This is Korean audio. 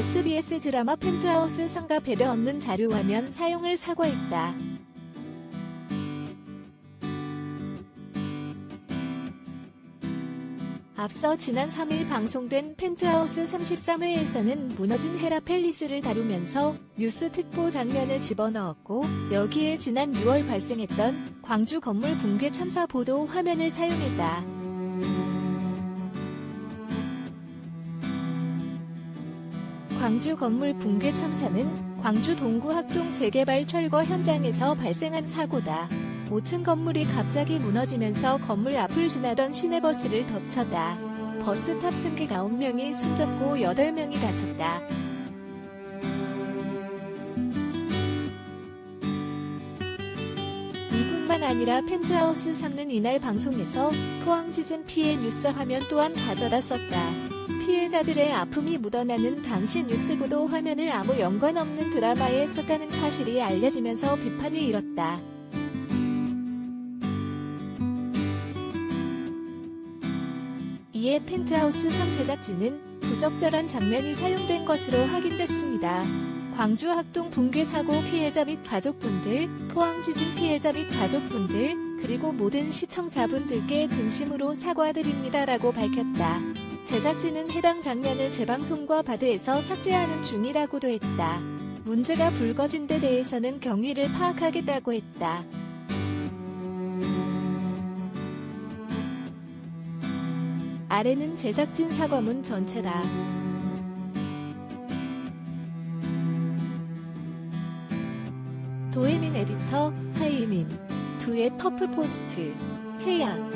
SBS 드라마 펜트하우스 상가 배려 없는 자료 화면 사용을 사과했다. 앞서 지난 3일 방송된 펜트하우스 33회에서는 무너진 헤라 팰리스를 다루면서 뉴스 특보 장면을 집어넣었고 여기에 지난 6월 발생했던 광주 건물 붕괴 참사 보도 화면을 사용했다. 광주 건물 붕괴 참사는 광주 동구 학동 재개발 철거 현장에서 발생한 사고다. 5층 건물이 갑자기 무너지면서 건물 앞을 지나던 시내버스를 덮쳤다. 버스 탑승객 9명이 숨졌고 8명이 다쳤다. 이뿐만 아니라 펜트하우스 3는 이날 방송에서 포항 지진 피해 뉴스 화면 또한 가져다 썼다. 피해자들의 아픔이 묻어나는 당시 뉴스 보도 화면을 아무 연관 없는 드라마에 썼다는 사실이 알려지면서 비판을 일었다. 이에 펜트하우스 3 제작진은 부적절한 장면이 사용된 것으로 확인됐습니다. 광주 학동 붕괴 사고 피해자 및 가족분들, 포항 지진 피해자 및 가족분들, 그리고 모든 시청자분들께 진심으로 사과드립니다라고 밝혔다. 제작진은 해당 장면을 재방송과 바드에서 삭제하는 중이라고도 했다. 문제가 불거진 데 대해서는 경위를 파악하겠다고 했다. 아래는 제작진 사과문 전체다. 도혜민 에디터, 하이민, 두의 퍼프 포스트, 케양.